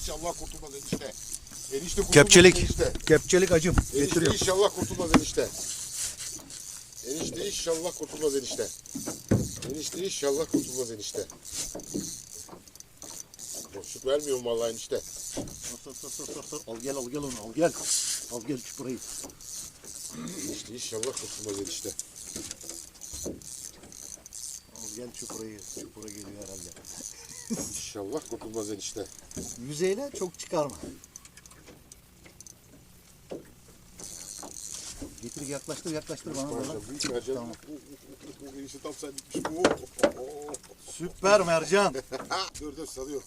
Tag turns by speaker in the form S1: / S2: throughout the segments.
S1: inşallah kurtulmaz enişte. Enişte kurtulmaz
S2: Kepçelik.
S1: enişte.
S2: Kepçelik acım.
S1: Enişte
S2: Getiriyorum.
S1: inşallah kurtulmaz enişte. Enişte inşallah kurtulmaz enişte. Enişte inşallah kurtulmaz enişte. Boşluk vermiyorum vallahi enişte.
S2: Sor, sor, sor, sor, sor. Al gel al gel onu al gel. Al gel çukurayı.
S1: Enişte inşallah kurtulmaz enişte.
S2: Al gel çukurayı. Çukura geliyor herhalde.
S1: İnşallah kurtulmaz enişte.
S2: Yüzeyle çok çıkarma. Getir yaklaştır yaklaştır bana
S1: Mercan, büyük mercan.
S2: Tamam.
S1: Enişte tam sen gitmiş bu.
S2: Süper mercan.
S1: dur dur salıyor.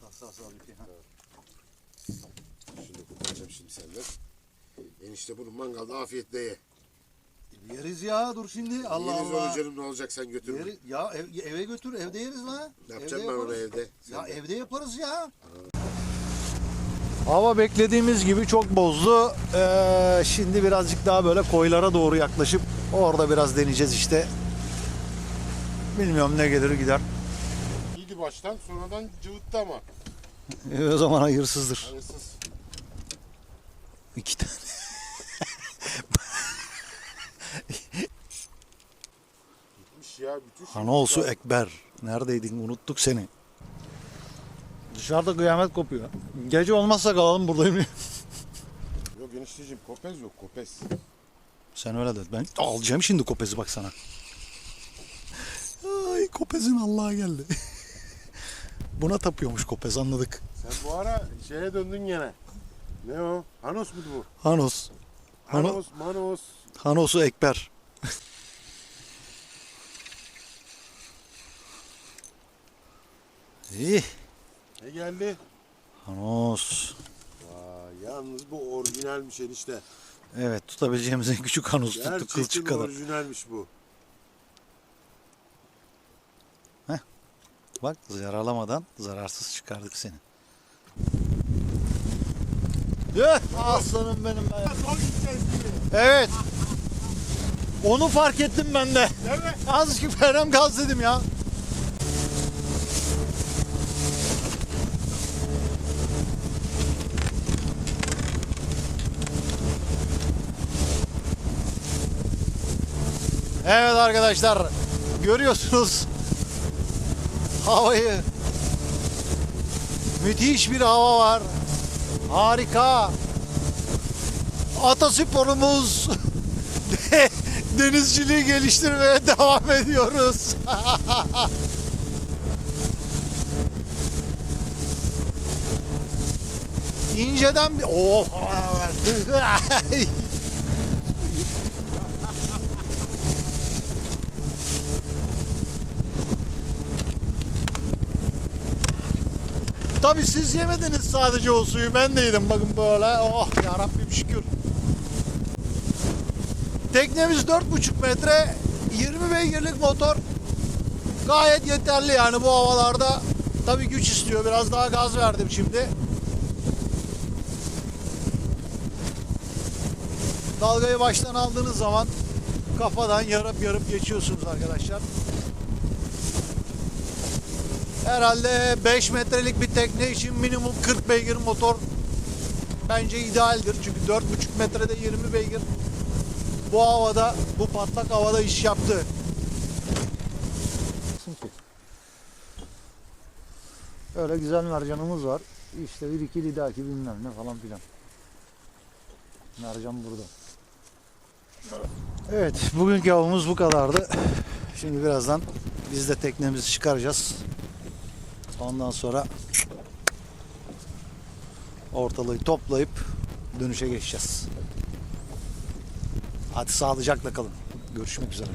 S2: Sağ sağ sağ. bir ha.
S1: Şunu kurtaracağım şimdi senden. Enişte bunu mangalda afiyetle ye.
S2: Yeriz ya dur şimdi. Allah
S1: Yeriz
S2: Allah.
S1: onu canım ne olacak sen götür.
S2: Yeri, ya ev- eve götür evde yeriz la.
S1: Ne yapacağım ben onu evde?
S2: Ya
S1: Sen de.
S2: evde yaparız ya. Hava beklediğimiz gibi çok bozdu. Ee, şimdi birazcık daha böyle koylara doğru yaklaşıp orada biraz deneyeceğiz işte. Bilmiyorum ne gelir gider.
S1: İyiydi baştan sonradan cıvıttı ama.
S2: O zaman hayırsızdır.
S1: Hayırsız.
S2: İki tane.
S1: Gitmiş ya bütün şey.
S2: Ekber. Neredeydin unuttuk seni. Dışarıda kıyamet kopuyor. Gece olmazsa kalalım buradayım.
S1: Yok enişteciğim kopez yok kopez.
S2: Sen öyle de ben alacağım şimdi kopezi bak sana. Ay kopezin Allah'a geldi. Buna tapıyormuş kopez anladık.
S1: Sen bu ara şeye döndün gene. Ne o? Hanos mu bu?
S2: Hanos. Hano-
S1: Hanos, Manos.
S2: Hanosu Ekber. İyi.
S1: Ne geldi?
S2: Hanos.
S1: Vay, yalnız bu orijinalmiş enişte.
S2: Evet tutabileceğimiz en küçük hanos tuttuk
S1: Gerçekten
S2: kılçık kadar.
S1: orijinalmiş bu.
S2: Bak yaralamadan zararsız çıkardık seni. Yeh, aslanım benim ben. Evet. Onu fark ettim ben de.
S1: Değil mi?
S2: Azıcık ferem gaz dedim ya. Evet arkadaşlar görüyorsunuz havayı. Müthiş bir hava var. Harika. Atasporumuz denizciliği geliştirmeye devam ediyoruz. İnceden bir... Oh! Tabii siz yemediniz sadece o suyu. Ben de yedim bakın böyle. Oh ya Rabbim şükür. Teknemiz 4,5 metre. 20 beygirlik motor. Gayet yeterli yani bu havalarda. Tabii güç istiyor. Biraz daha gaz verdim şimdi. Dalgayı baştan aldığınız zaman kafadan yarıp yarıp geçiyorsunuz arkadaşlar. Herhalde 5 metrelik bir tekne için minimum 40 beygir motor bence idealdir. Çünkü 4,5 metrede 20 beygir bu havada, bu patlak havada iş yaptı. Öyle güzel mercanımız var. İşte bir iki lidaki bilmem ne falan filan. Mercan burada. Evet, bugünkü avımız bu kadardı. Şimdi birazdan biz de teknemizi çıkaracağız. Ondan sonra ortalığı toplayıp dönüşe geçeceğiz. Hadi sağlıcakla kalın. Görüşmek üzere.